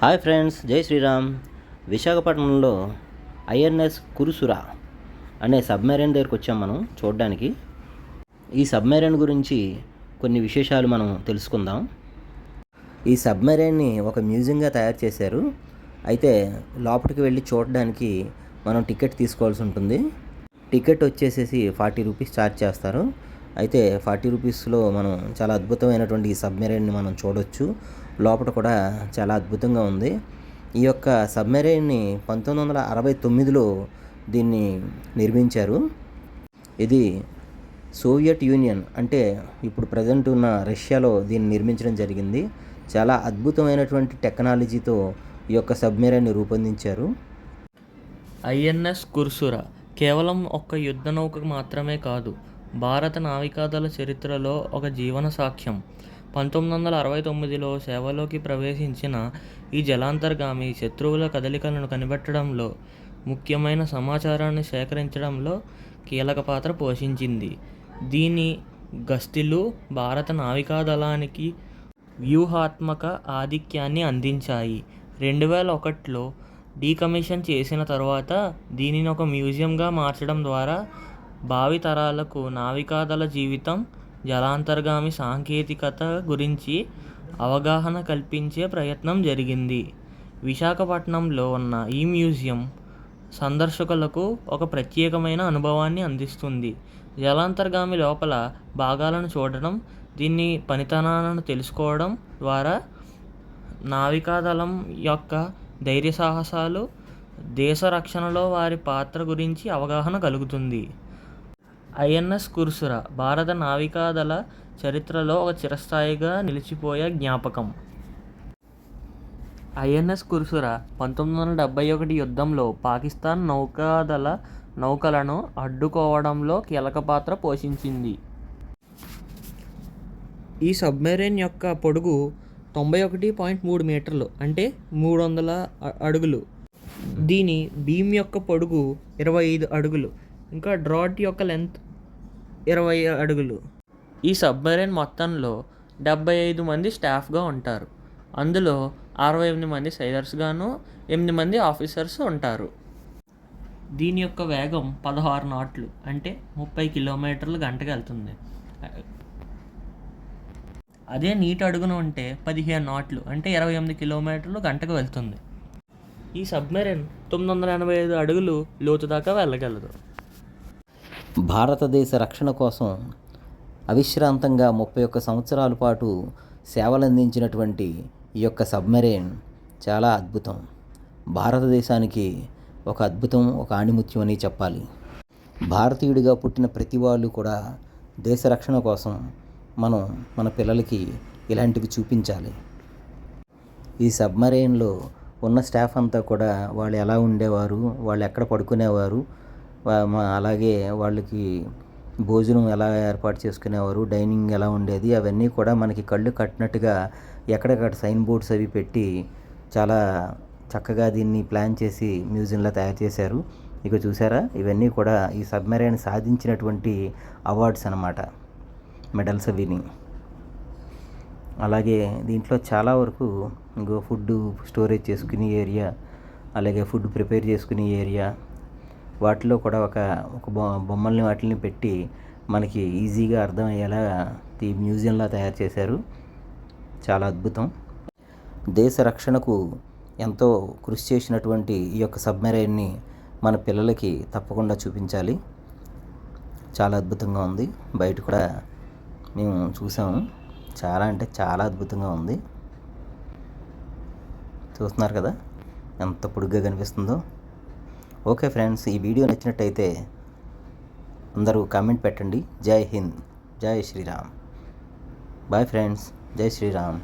Hi friends జై శ్రీరామ్. విశాఖపట్నంలో INS కురుసురా అనే సబ్మెరైన్ దగ్గరికి వచ్చాం మనం చూడడానికి. ఈ సబ్మెరైన్ గురించి కొన్ని విశేషాలు మనం తెలుసుకుందాం. ఈ సబ్మెరైన్ని ఒక మ్యూజియంగా తయారు చేశారు. అయితే లోపలికి వెళ్ళి చూడడానికి మనం టికెట్ తీసుకోవాల్సి ఉంటుంది. టికెట్ వచ్చేసేసి ఫార్టీ రూపీస్ ఛార్జ్ చేస్తారు. అయితే ఫార్టీ రూపీస్లో మనం చాలా అద్భుతమైనటువంటి ఈ సబ్మెరైన్ని మనం చూడొచ్చు. లోపల కూడా చాలా అద్భుతంగా ఉంది. ఈ యొక్క సబ్మెరైన్ని పంతొమ్మిది వందల అరవై తొమ్మిదిలో దీన్ని నిర్మించారు. ఇది సోవియట్ యూనియన్ అంటే ఇప్పుడు ప్రజెంట్ ఉన్న రష్యాలో దీన్ని నిర్మించడం జరిగింది. చాలా అద్భుతమైనటువంటి టెక్నాలజీతో ఈ యొక్క సబ్మెరైన్ని రూపొందించారు. ఐఎన్ఎస్ కుర్సురా కేవలం ఒక్క యుద్ధ నౌక మాత్రమే కాదు భారత నావికాదళ చరిత్రలో ఒక జీవన సాక్ష్యం. పంతొమ్మిది వందల అరవై తొమ్మిదిలో సేవలోకి ప్రవేశించిన ఈ జలాంతర్గామి శత్రువుల కదలికలను కనిపెట్టడంలో ముఖ్యమైన సమాచారాన్ని సేకరించడంలో కీలక పాత్ర పోషించింది. దీని గస్తీలు భారత నావికాదళానికి వ్యూహాత్మక ఆధిక్యాన్ని అందించాయి. రెండు వేల ఒకటిలో డీకమిషన్ చేసిన తర్వాత దీనిని ఒక మ్యూజియంగా మార్చడం ద్వారా భావితరాలకు నావికాదళ జీవితం జలాంతర్గామి సాంకేతికత గురించి అవగాహన కల్పించే ప్రయత్నం జరిగింది. విశాఖపట్నంలో ఉన్న ఈ మ్యూజియం సందర్శకులకు ఒక ప్రత్యేకమైన అనుభవాన్ని అందిస్తుంది. జలాంతర్గామి లోపల భాగాలను చూడడం దీన్ని పనితనాలను తెలుసుకోవడం ద్వారా నావికాదళం యొక్క ధైర్య సాహసాలు దేశ రక్షణలో వారి పాత్ర గురించి అవగాహన కలుగుతుంది. ఐఎన్ఎస్ కుర్సురా భారత నావికాదళ చరిత్రలో ఒక చిరస్థాయిగా నిలిచిపోయే జ్ఞాపకం. ఐఎన్ఎస్ కుర్సురా పంతొమ్మిది వందల డెబ్బై ఒకటి యుద్ధంలో పాకిస్తాన్ నౌకాదళ నౌకలను అడ్డుకోవడంలో కీలక పాత్ర పోషించింది. ఈ సబ్మెరైన్ యొక్క పొడుగు తొంభై ఒకటి పాయింట్ మూడు మీటర్లు అంటే మూడు వందల అడుగులు. దీని బీమ్ యొక్క పొడుగు ఇరవై ఐదు అడుగులు. ఇంకా డ్రాట్ యొక్క లెంత్ ఇరవై అడుగులు. ఈ సబ్మెరైన్ మొత్తంలో డెబ్బై ఐదు మంది స్టాఫ్గా ఉంటారు. అందులో అరవై ఎనిమిది మంది సైలర్స్గాను ఎనిమిది మంది ఆఫీసర్స్ ఉంటారు. దీని యొక్క వేగం పదహారు నాట్లు అంటే ముప్పై కిలోమీటర్లు గంటకు వెళ్తుంది. అదే నీటి అడుగున ఉంటే పదిహేను నాట్లు అంటే ఇరవై ఎనిమిది కిలోమీటర్లు గంటకు వెళ్తుంది. ఈ సబ్మెరైన్ తొమ్మిది వందల ఎనభై ఐదు అడుగులు లోతు దాకా వెళ్ళగలదు. భారతదేశ రక్షణ కోసం అవిశ్రాంతంగా ముప్పై ఒక్క సంవత్సరాల పాటు సేవలందించినటువంటి ఈ యొక్క సబ్మెరైన్ చాలా అద్భుతం. భారతదేశానికి ఒక అద్భుతం ఒక ఆణిముత్యం అని చెప్పాలి. భారతీయుడిగా పుట్టిన ప్రతి వాళ్ళు కూడా దేశ రక్షణ కోసం మనం మన పిల్లలకి ఇలాంటివి చూపించాలి. ఈ సబ్మరైన్లో ఉన్న స్టాఫ్ అంతా కూడా వాళ్ళు ఎలా ఉండేవారు వాళ్ళు ఎక్కడ పడుకునేవారు అలాగే వాళ్ళకి భోజనం ఎలా ఏర్పాటు చేసుకునేవారు డైనింగ్ ఎలా ఉండేది అవన్నీ కూడా మనకి కళ్ళు కట్టినట్టుగా ఎక్కడెక్కడ సైన్ బోర్డ్స్ అవి పెట్టి చాలా చక్కగా దీన్ని ప్లాన్ చేసి మ్యూజియంలో తయారు చేశారు. ఇక చూసారా ఇవన్నీ కూడా ఈ సబ్మెరైన్ సాధించినటువంటి అవార్డ్స్ అన్నమాట మెడల్స్ అవిని అలాగే దీంట్లో చాలా వరకు ఇంకో ఫుడ్ స్టోరేజ్ చేసుకునే ఏరియా అలాగే ఫుడ్ ప్రిపేర్ చేసుకునే ఏరియా వాటిలో కూడా ఒక ఒక బొమ్మల్ని వాటిని పెట్టి మనకి ఈజీగా అర్థమయ్యేలా ఈ మ్యూజియంలా తయారు చేశారు. చాలా అద్భుతం. దేశ రక్షణకు ఎంతో కృషి చేసినటువంటి ఈ యొక్క సబ్మెరైన్ని మన పిల్లలకి తప్పకుండా చూపించాలి. చాలా అద్భుతంగా ఉంది. బయట కూడా మేము చూసాము. చాలా అంటే చాలా అద్భుతంగా ఉంది. చూస్తున్నారు కదా? ఎంత పొడుగ్గా కనిపిస్తుందో. ఓకే ఫ్రెండ్స్ ఈ వీడియో నచ్చినట్టయితే అందరూ కామెంట్ పెట్టండి. జై హింద్. జై శ్రీరామ్. Bye friends. జై శ్రీరామ్.